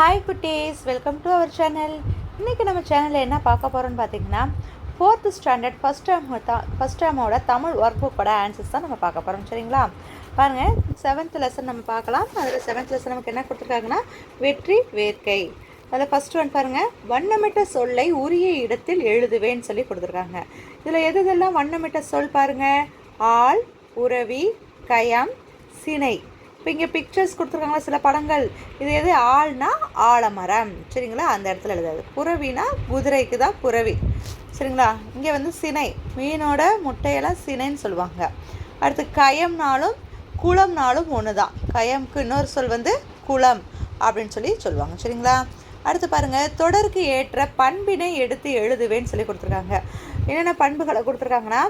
Hi குட்டீஸ். Welcome to our channel இன்றைக்கி நம்ம சேனலில் என்ன பார்க்க போகிறோம்னு பார்த்தீங்கன்னா fourth standard first term first டேமோட Tamil work புக்கோட ஆன்சர்ஸ் தான் நம்ம பார்க்க போகிறோம் சரிங்களா? பாருங்கள் செவன்த் லெசன் நம்ம பார்க்கலாம். அதில் செவன்த் லெசன் நமக்கு என்ன கொடுத்துருக்காங்கன்னா வெற்றி வேர்க்கை. அதில் ஃபஸ்ட் ஒன் பாருங்கள் வண்ணமிட்ட சொல்லை உரிய இடத்தில் எழுதுவேன்னு சொல்லி கொடுத்துருக்காங்க. இதில் எது எதெல்லாம் வண்ணமிட்ட சொல் பாருங்கள் ஆள் உறவி கயம் சினை. இப்போ இங்கே பிக்சர்ஸ் கொடுத்துருக்காங்களா சில படங்கள். இது எது? ஆள்னா ஆலமரம். சரிங்களா? அந்த இடத்துல எழுதாது புறவினா குதிரைக்கு தான் புறவி. சரிங்களா? இங்கே வந்து சினை. மீனோட முட்டையெல்லாம் சினைன்னு சொல்லுவாங்க. அடுத்து கயம்னாலும் குளம்னாலும் ஒன்று தான் கயம்க்கு இன்னொரு சொல் வந்து குளம் அப்படின்னு சொல்லி சொல்லுவாங்க. சரிங்களா? அடுத்து பாருங்கள் தொடருக்கு ஏற்ற பண்பினை எடுத்து எழுதுவேன்னு சொல்லி கொடுத்துருக்காங்க. என்னென்ன பண்புகளை கொடுத்துருக்காங்கன்னா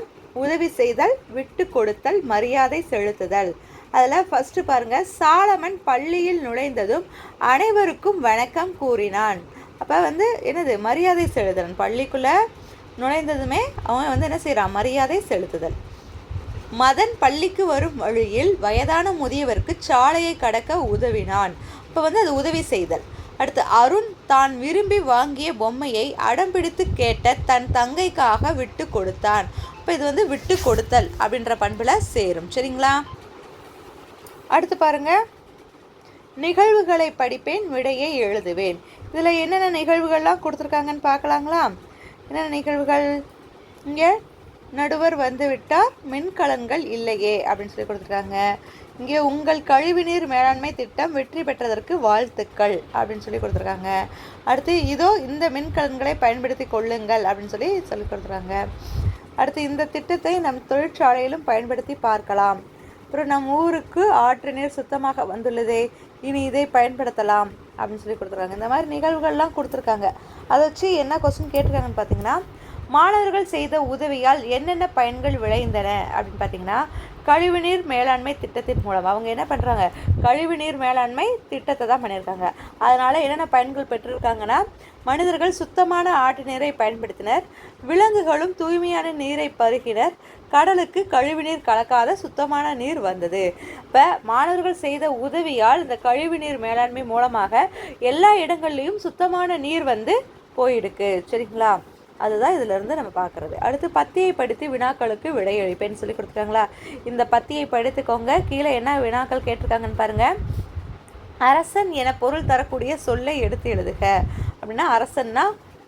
உதவி செய்தல் விட்டு கொடுத்தல் மரியாதை செலுத்துதல். அதில் ஃபஸ்ட்டு பாருங்கள் சாலமன் பள்ளியில் நுழைந்ததும் அனைவருக்கும் வணக்கம் கூறினான். அப்போ வந்து என்னது மரியாதை செலுத்தலன் பள்ளிக்குள்ளே நுழைந்ததுமே அவன் வந்து என்ன செய்கிறான் மரியாதை செலுத்துதல். மதன் பள்ளிக்கு வரும் வழியில் வயதான முதியவருக்கு சாலையை கடக்க உதவினான். இப்போ வந்து அது உதவி செய்தல். அடுத்து அருண் தான் விரும்பி வாங்கிய பொம்மையை அடம்பிடித்து கேட்ட தன் தங்கைக்காக விட்டு கொடுத்தான். இப்போ இது வந்து விட்டு கொடுத்தல் அப்படின்ற பண்பில் சேரும். சரிங்களா? அடுத்து பாருங்க. நிகழ்வுகளை படிப்பேன் விடையை எழுதுவேன். இதில் என்னென்ன நிகழ்வுகள்லாம் கொடுத்துருக்காங்கன்னு பார்க்கலாங்களா? என்னென்ன நிகழ்வுகள்? இங்கே நடுவர் வந்துவிட்டார் மின்கலன்கள் இல்லையே அப்படின்னு சொல்லி கொடுத்துருக்காங்க. இங்கே உங்கள் கழிவுநீர் மேலாண்மை திட்டம் வெற்றி பெற்றதற்கு வாழ்த்துக்கள் அப்படின்னு சொல்லி கொடுத்துருக்காங்க. அடுத்து இதோ இந்த மின்கலன்களை பயன்படுத்தி கொள்ளுங்கள் அப்படின்னு சொல்லி சொல்லி கொடுத்துருக்காங்க. அடுத்து இந்த திட்டத்தை நம் தொழிற்சாலையிலும் பயன்படுத்தி பார்க்கலாம். அப்புறம் நம் ஊருக்கு ஆற்று நீர் சுத்தமாக வந்துள்ளதே இனி இதை பயன்படுத்தலாம் அப்படின்னு சொல்லி கொடுத்துருக்காங்க. இந்த மாதிரி நிகழ்வுகள்லாம் கொடுத்துருக்காங்க. அதை வச்சு என்ன கொஸ்டின் கேட்டிருக்காங்கன்னு பார்த்தீங்கன்னா மாணவர்கள் செய்த உதவியால் என்னென்ன பயன்கள் விளைந்தன அப்படின்னு பார்த்தீங்கன்னா கழிவுநீர் மேலாண்மை திட்டத்தின் மூலம். அவங்க என்ன பண்ணுறாங்க கழிவுநீர் மேலாண்மை திட்டத்தை தான் பண்ணியிருக்காங்க. அதனால் என்னென்ன பயன்கள் பெற்றிருக்காங்கன்னா மனிதர்கள் சுத்தமான ஆட்டு நீரை பயன்படுத்தினர். விலங்குகளும் தூய்மையான நீரை பருகினர். கடலுக்கு கழிவுநீர் கலக்காத சுத்தமான நீர் வந்தது. இப்போ மாணவர்கள் செய்த உதவியால் இந்த கழிவுநீர் மேலாண்மை மூலமாக எல்லா இடங்கள்லையும் சுத்தமான நீர் வந்து போயிடுக்கு. சரிங்களா? அதுதான் இதிலிருந்து நம்ம பார்க்குறது அடுத்து பத்தியை படித்து வினாக்களுக்கு விடையளிப்பேன்னு சொல்லி கொடுத்துருக்காங்களா? இந்த பத்தியை படித்துக்கோங்க. கீழே என்ன வினாக்கள் கேட்டிருக்காங்கன்னு பாருங்கள் அரசன் என பொருள் தரக்கூடிய சொல்லை எடுத்து எழுதுக. அப்படின்னா அரசன்னா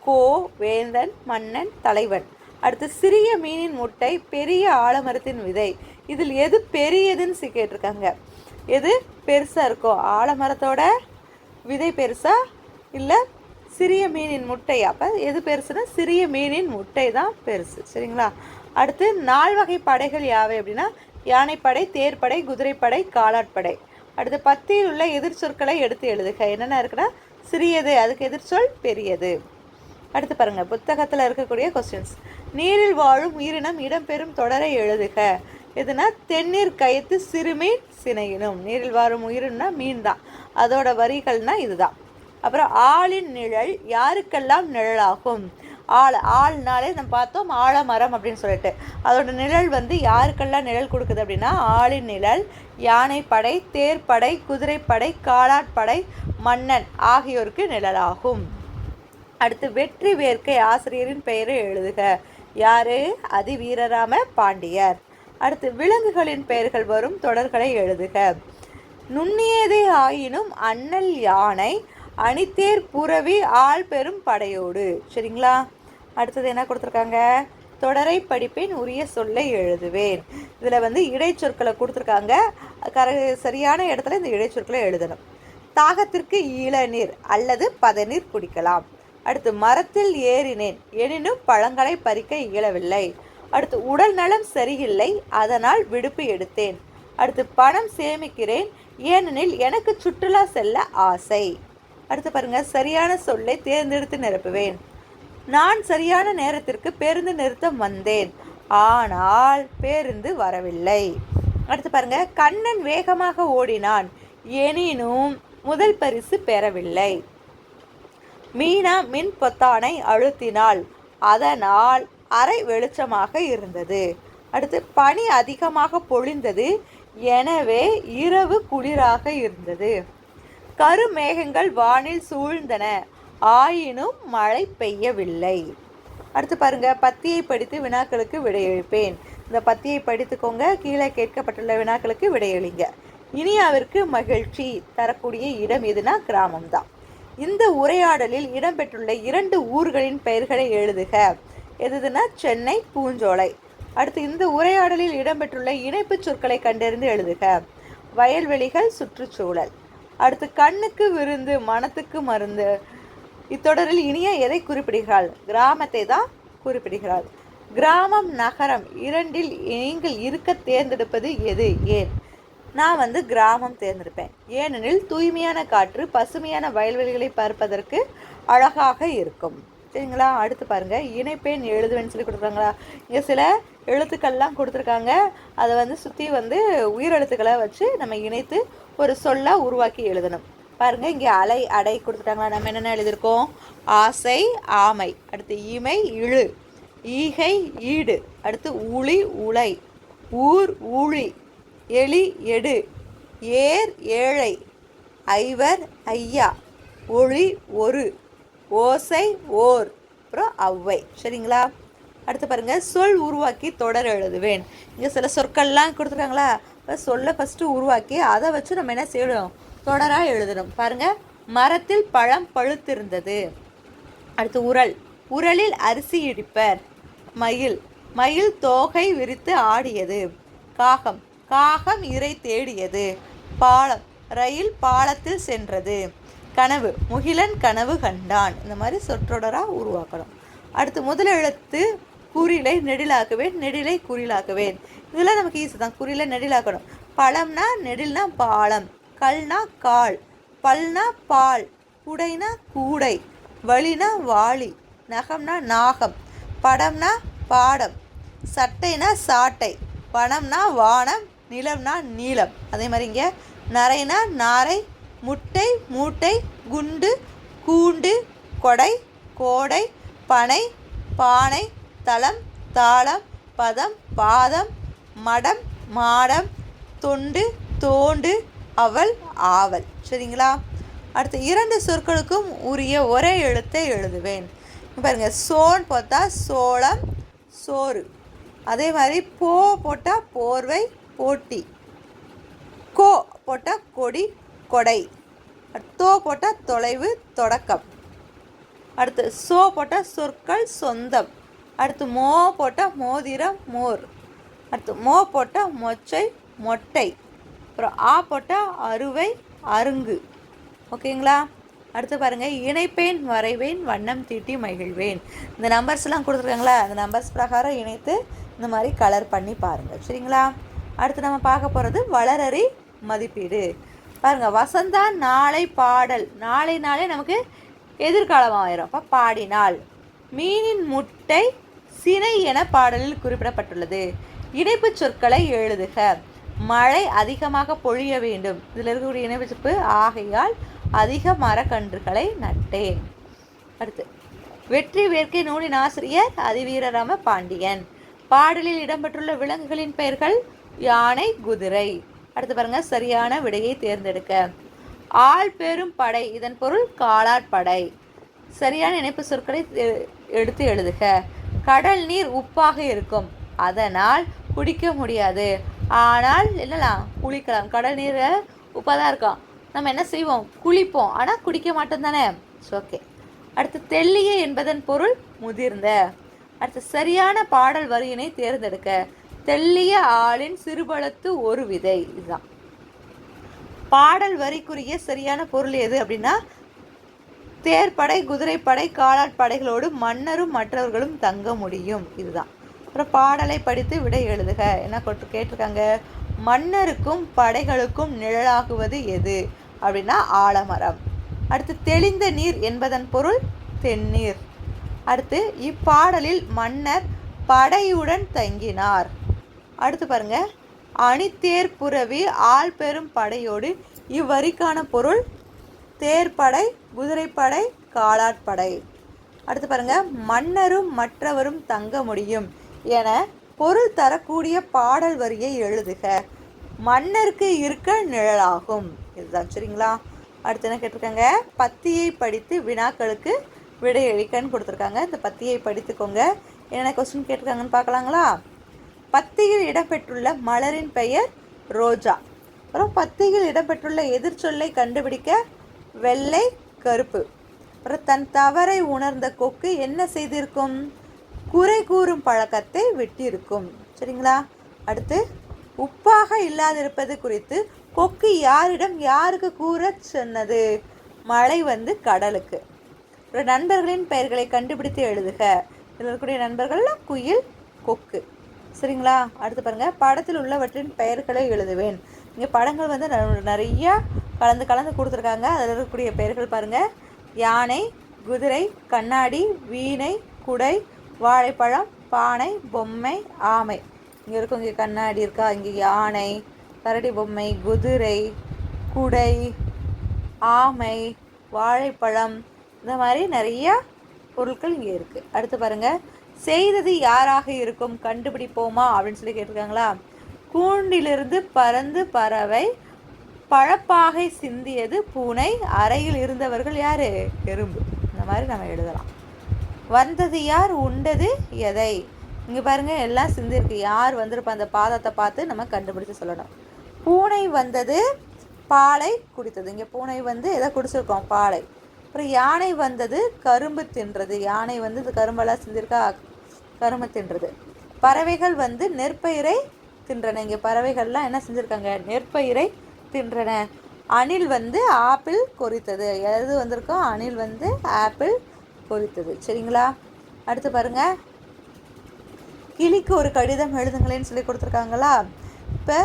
கோ வேந்தன் மன்னன் தலைவன். அடுத்து சிறிய மீனின் முட்டை பெரிய ஆலமரத்தின் விதை. இதில் எது பெரியதுன்னு கேட்டிருக்காங்க. எது பெருசாக இருக்கோ ஆலமரத்தோட விதை பெருசா இல்லை சிறிய மீனின் முட்டை? அப்போ எது பெருசுன்னா சிறிய மீனின் முட்டை தான் பெருசு. சரிங்களா? அடுத்து நால் வகை படைகள் யாவை அப்படின்னா யானைப்படை தேர்ப்படை குதிரைப்படை காலாட்படை அடுத்து பத்தியில் உள்ள எதிர் சொற்களை எடுத்து எழுதுக. என்னென்ன இருக்குன்னா சிறியது அதுக்கு எதிர்ச்சொல் பெரியது. அடுத்து பாருங்க புத்தகத்தில் இருக்கக்கூடிய கொஸ்டின்ஸ் நீரில் வாழும் உயிரினம் இடம்பெறும் தொடரை எழுதுக. எதுனா தென்னீர் கயத்து சிறுமீன் சினையினும். நீரில் வாழும் உயிரினா மீன் தான் அதோட வரிகள்னா இதுதான். அப்புறம் ஆளின் நிழல் யாருக்கெல்லாம் நிழலாகும்? ஆள் ஆள்னாலே நம்ம பார்த்தோம் ஆலமரம் அப்படின்னு சொல்லிட்டு. அதோட நிழல் வந்து யாருக்கெல்லாம் நிழல் கொடுக்குது அப்படின்னா ஆளின் நிழல் யானைப்படை தேர்ப்படை குதிரைப்படை காலாட்படை மன்னன் ஆகியோருக்கு நிழலாகும். அடுத்து வெற்றி வேர்க்கை ஆசிரியரின் பெயரை எழுதுக. யாரு? அதி வீரராம பாண்டியர். அடுத்து விலங்குகளின் பெயர்கள் வரும் தொடர்களை எழுதுக. நுண்ணியதே ஆயினும் அண்ணல் யானை அணித்தேர் புறவி ஆள் பெரும் படையோடு. சரிங்களா? அடுத்தது என்ன கொடுத்துருக்காங்க? தொடரை படிப்பேன் உரிய சொல்லை எழுதுவேன். இதில் வந்து இடைச்சொற்களை கொடுத்துருக்காங்க. கர சரியான இடத்துல இந்த இடைச்சொற்களை எழுதணும். தாகத்திற்கு இளநீர் அல்லது பதநீர் குடிக்கலாம். அடுத்து மரத்தில் ஏறினேன் எனினும் பழங்களை பறிக்க இயலவில்லை. அடுத்து உடல் நலம் சரியில்லை அதனால் விடுப்பு எடுத்தேன். அடுத்து பணம் சேமிக்கிறேன் ஏனெனில் எனக்கு சுற்றுலா செல்ல ஆசை. அடுத்து பாருங்க சரியான சொல்லை தேர்ந்தெடுத்து நிரப்புவேன். நான் சரியான நேரத்திற்கு பேருந்து நிறுத்தம் வந்தேன். ஆனால் பேருந்து வரவில்லை. அடுத்து பாருங்க கண்ணன் வேகமாக ஓடினான். எனினும் முதல் பரிசு பெறவில்லை. மீனா மின் பொத்தானை அழுத்தினாள். அதனால் அரை வெளிச்சமாக இருந்தது. அடுத்து பனி அதிகமாக பொழிந்தது. எனவே இரவு குளிராக இருந்தது. கருமேகங்கள் வானில் சூழ்ந்தன. ஆயினும் மழை பெய்யவில்லை. அடுத்து பாருங்க பத்தியை படித்து வினாக்களுக்கு விடையளிப்பேன். இந்த பத்தியை படித்துக்கோங்க கீழே கேட்கப்பட்டுள்ள வினாக்களுக்கு விடையளிங்க. இனியாவிற்கு மகிழ்ச்சி தரக்கூடிய இடம் எதுனா கிராமம்தான். இந்த உரையாடலில் இடம்பெற்றுள்ள இரண்டு ஊர்களின் பெயர்களை எழுதுக. எதுனா சென்னை பூஞ்சோலை. அடுத்து இந்த உரையாடலில் இடம்பெற்றுள்ள இணைப்புச் சொற்களை கண்டறிந்து எழுதுக. வயல்வெளிகள் சுற்றுச்சூழல். அடுத்து கண்ணுக்கு விருந்து மனத்துக்கு மருந்து. இத்தொடரில் இனிய எதை குறிப்பிடுகிறாள்? கிராமத்தை தான் குறிப்பிடுகிறாள். கிராமம் நகரம் இரண்டில் நீங்கள் இருக்க தேர்ந்தெடுப்பது எது? ஏன்? நான் வந்து கிராமம் தேர்ந்தெடுப்பேன். ஏனெனில் தூய்மையான காற்று பசுமையான வயல்வெளிகளை பார்ப்பதற்கு அழகாக இருக்கும். சரிங்களா அடுத்து பாருங்க. இணைப்பேன் எழுதுவேன்னு சொல்லி கொடுத்துருக்காங்களா இங்கே சில எழுத்துக்கள்லாம் கொடுத்துருக்காங்க. அதை வந்து சுற்றி வந்து உயிரெழுத்துக்களை வச்சு நம்ம இணைத்து ஒரு சொல்லாக உருவாக்கி எழுதணும். பாருங்க இங்கே அலை அடை கொடுத்துட்டாங்களா? நம்ம என்னென்ன எழுதியிருக்கோம்? ஆசை ஆமை. அடுத்து இமை இழு. ஈகை ஈடு. அடுத்து உளி உலை ஊர் ஊழி. எலி எடு. ஏர் ஏழை. ஐவர் ஐயா. ஒளி ஒரு. ஓசை ஓர். அப்புறம் அவ்வை. சரிங்களா? அடுத்து பாருங்கள் சொல் உருவாக்கி தொடர் எழுதுவேன். இங்கே சில சொற்கள்லாம் கொடுத்துருக்காங்களா? இப்போ சொல்ல ஃபஸ்ட்டு உருவாக்கி அதை வச்சு நம்ம என்ன செய்யணும்? தொடராக எழுதணும். பாருங்கள் மரத்தில் பழம் பழுத்திருந்தது. அடுத்து உரல். உரலில் அரிசி இடிப்பர். மயில். மயில் தோகை விரித்து ஆடியது. காகம். காகம் இறை தேடியது. பாலம். ரயில் பாலத்தில் சென்றது. கனவு முகிலன் கனவு கண்டான். இந்த மாதிரி சொற்றொடராக உருவாக்கணும். அடுத்து முதல் எழுத்து குறிலை நெடிலாக்குவேன் நெடிலை குறிலாக்குவேன். இதெல்லாம் நமக்கு ஈஸி தான். குறிலை நெடிலாக்கணும். பழம்னா நெடில்னா பாலம் கல்னா கால் பல்னா பால் குடைனா கூடை வழினா வாளி நகம்னா நாகம் படம்னா பாடம் சட்டைனா சாட்டை வனம்னா வானம் நிலம்னா நீளம். அதே மாதிரி இங்கே நரைனா நாரை முட்டை மூட்டை குண்டு கூண்டு கொடை கோடை பனை பானை தளம் தாளம் பதம் பாதம் மடம் மாடம் தொண்டு தோண்டு அவள் ஆவல். சரிங்களா? அடுத்து இரண்டு சொற்களுக்கும் உரிய ஒரே எழுத்தை எழுதுவேன். பாருங்க சோன் பார்த்தா சோளம் சோறு. அதே மாதிரி போ போட்டால் போர்வை போட்டி. கோ போட்டால் கொடி கொடை. தோ போட்டால் தொலைவு தொடக்கம். அடுத்து சோ போட்டால் சொற்கள் சொந்தம். அடுத்து மோ போட்டால் மோதிரம் மோர். அடுத்து மோ போட்டால் மொச்சை மொட்டை. அப்புறம் ஆ போட்டால் அறுவை அருங்கு. ஓகேங்களா? அடுத்து பாருங்கள் இணைப்பேன் வரைவேன் வண்ணம் தீட்டி மகிழ்வேன். இந்த நம்பர்ஸ்லாம் கொடுத்துருக்காங்களா? அந்த நம்பர்ஸ் பிரகாரம் இணைத்து இந்த மாதிரி கலர் பண்ணி பாருங்கள் சரிங்களா? அடுத்து நம்ம பார்க்க போகிறது வளரறி மதிப்பீடு. பாருங்கள் வசந்தா நாளை பாடல். நாளை நாளே நமக்கு எதிர்காலம் ஆயிரும் அப்போ பாடினால் மீனின் முட்டை சினை என பாடலில் குறிப்பிடப்பட்டுள்ளது. இணைப்புச் சொற்களை எழுதுக. மழை அதிகமாக பொழிய வேண்டும். இதில் இருக்கக்கூடிய இணைப்பு ஆகையால் அதிக மரக்கன்றுகளை நட்டேன். அடுத்து வெற்றி வேர்க்கை நூலின் ஆசிரியர் அதிவீரராம பாண்டியன் பாடலில் இடம்பெற்றுள்ள விலங்குகளின் பெயர்கள் யானை குதிரை. அடுத்து பாருங்க சரியான விடையை தேர்ந்தெடுக்க. ஆள் பெரும் படை இதன் பொருள் காலாட்படை சரியான இணைப்பு சொற்களை எடுத்து எழுதுக. கடல் நீர் உப்பாக இருக்கும். அதனால் குடிக்க முடியாது. ஆனால் என்னலாம் குளிக்கலாம். கடல் நீர் உப்பாக தான் இருக்கும். நம்ம என்ன செய்வோம்? குளிப்போம். ஆனால் குடிக்க மாட்டோம் தானே? ஓகே அடுத்து தெள்ளிய என்பதன் பொருள் முதிர்ந்த. அடுத்து சரியான பாடல் வரியினை தேர்ந்தெடுக்க. தெள்ளிய ஆளின் சிறுபலத்து ஒரு விதை இதுதான். பாடல் வரிக்குரிய சரியான பொருள் எது அப்படின்னா தேர்ப்படை குதிரைப்படை காலாட்படைகளோடு மன்னரும் மற்றவர்களும் தங்க முடியும். இதுதான். அப்புறம் பாடலை படித்து விடை எழுதுக. என்ன கொட்டு கேட்டிருக்காங்க? மன்னருக்கும் படைகளுக்கும் நிழலாகுவது எது அப்படின்னா ஆலமரம். அடுத்து தெளிந்த நீர் என்பதன் பொருள் தென்னீர் அடுத்து இப்பாடலில் மன்னர் படையுடன் தங்கினார். அடுத்து பாருங்க. அணித்தேர் புரவி ஆள் பெரும் படையோடு இவ்வரிக்கான பொருள் தேர்ப்படை குதிரைப்படை காலாட்படை. அடுத்து பாருங்க. மன்னரும் மற்றவரும் தங்க முடியும் என பொருள் தரக்கூடிய பாடல் வரியை எழுதுக. மன்னருக்கு இருக்க நிழலாகும். இதுதான் சரிங்களா? அடுத்து என்ன கேட்டிருக்காங்க? பத்தியை படித்து வினாக்களுக்கு விடையளிக்கன்னு கொடுத்துருக்காங்க. இந்த பத்தியை படித்துக்கோங்க. என்னென்ன கொஸ்டின் கேட்டிருக்காங்கன்னு பார்க்கலாங்களா? பத்தியில் இடம்பெற்றுள்ள மலரின் பெயர் ரோஜா. அப்புறம் பத்தியில் இடம்பெற்றுள்ள எதிர்ச்சொல்லை கண்டுபிடிக்க வெள்ளை கருப்பு. அப்புறம் தன் தவறை உணர்ந்த கொக்கு என்ன செய்திருக்கும்? குறை கூறும் பழக்கத்தை விட்டிருக்கும். சரிங்களா? அடுத்து உப்பாக இல்லாதிருப்பது குறித்து கொக்கு யாரிடம் யாருக்கு கூற சொன்னது? மழை வந்து கடலுக்கு. அப்புறம் நண்பர்களின் பெயர்களை கண்டுபிடித்து எழுதுக. இதில் இருக்கக்கூடிய நண்பர்கள்லாம் குயில் கொக்கு. சரிங்களா? அடுத்து பாருங்கள் படத்தில் உள்ளவற்றின் பெயர்களை எழுதுவேன். இங்கே படங்கள் வந்து ந- கலந்து கலந்து கொடுத்துருக்காங்க. அதில் இருக்கக்கூடிய பெயர்கள் பாருங்கள் யானை குதிரை கண்ணாடி வீணை குடை வாழைப்பழம் பானை பொம்மை ஆமை. இங்கே இருக்கும் இங்கே கண்ணாடி இருக்கா? இங்கே யானை கரடி பொம்மை குதிரை குடை ஆமை வாழைப்பழம். இந்த மாதிரி நிறையா பொருட்கள் இங்கே இருக்குது அடுத்து பாருங்கள் செய்தது யாராக இருக்கும்? கண்டுபிடிப்போமா? அப்படின்னு சொல்லி கேட்டிருக்காங்களா? கூண்டிலிருந்து பறந்து பறவை பழப்பாகை சிந்தியது பூனை. அறையில் இருந்தவர்கள் யாரு? எறும்பு. இந்த மாதிரி நம்ம எழுதலாம். வந்தது யார்? உண்டது எதை? இங்கே பாருங்க எல்லாம் சிந்திருக்கு. யார் வந்திருப்பா? அந்த பாதத்தை பார்த்து நம்ம கண்டுபிடிச்சு சொல்லணும். பூனை வந்தது பாலை குடித்தது. இங்கே பூனை வந்து எதை குடிச்சிருக்கோம்? பாலை. அப்புறம் யானை வந்தது கரும்பு தின்றது. யானை வந்து இந்த கரும்பெல்லாம் சிந்திருக்கா? கரும்பு தின்றது. பறவைகள் வந்து நெற்பயிரை தின்றன. இங்கே பறவைகள்லாம் என்ன செஞ்சுருக்காங்க? நெற்பயிரை தின்றன. அணில் வந்து ஆப்பிள் கொறித்தது எது வந்திருக்கோ அணில் வந்து ஆப்பிள் கொறித்தது சரிங்களா? அடுத்து பாருங்க. கிளிக்கு ஒரு கடிதம் எழுதுங்களேன்னு சொல்லி கொடுத்துருக்காங்களா? இப்போ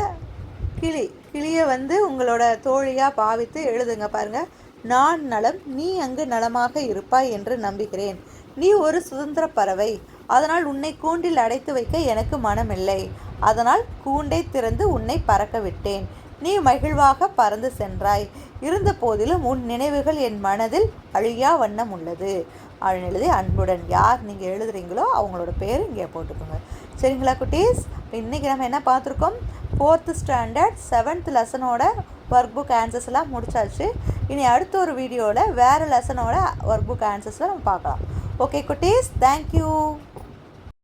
கிளி கிளியை வந்து உங்களோட தோழியாக பாவித்து எழுதுங்க பாருங்கள் நான் நலம் நீ அங்கு நலமாக இருப்பாய் என்று நம்புகிறேன். நீ ஒரு சுதந்திர பறவை. அதனால் உன்னை கூண்டில் அடைத்து வைக்க எனக்கு மனமில்லை. அதனால் கூண்டை திறந்து உன்னை பறக்க விட்டேன் நீ மகிழ்வாக பறந்து சென்றாய். இருந்த போதிலும் உன் நினைவுகள் என் மனதில் அழியா வண்ணம் உள்ளது. அப்படின்னு எழுதி அன்புடன் யார் நீங்கள் எழுதுறீங்களோ அவங்களோட பேர் இங்கே போட்டுக்கோங்க. சரிங்களா குட்டீஸ்? இன்றைக்கி நம்ம என்ன பார்த்துருக்கோம்? ஃபோர்த்து ஸ்டாண்டர்ட் செவன்த் லெசனோட ஒர்க் புக் ஆன்சர்ஸ் எல்லாம் முடிச்சாச்சு. இனி அடுத்த ஒரு வீடியோவில் வேறு லெசனோட ஒர்க் புக் ஆன்சர்ஸில் நம்ம பார்க்கலாம். ஓகே குட்டீஸ்? தேங்க்யூ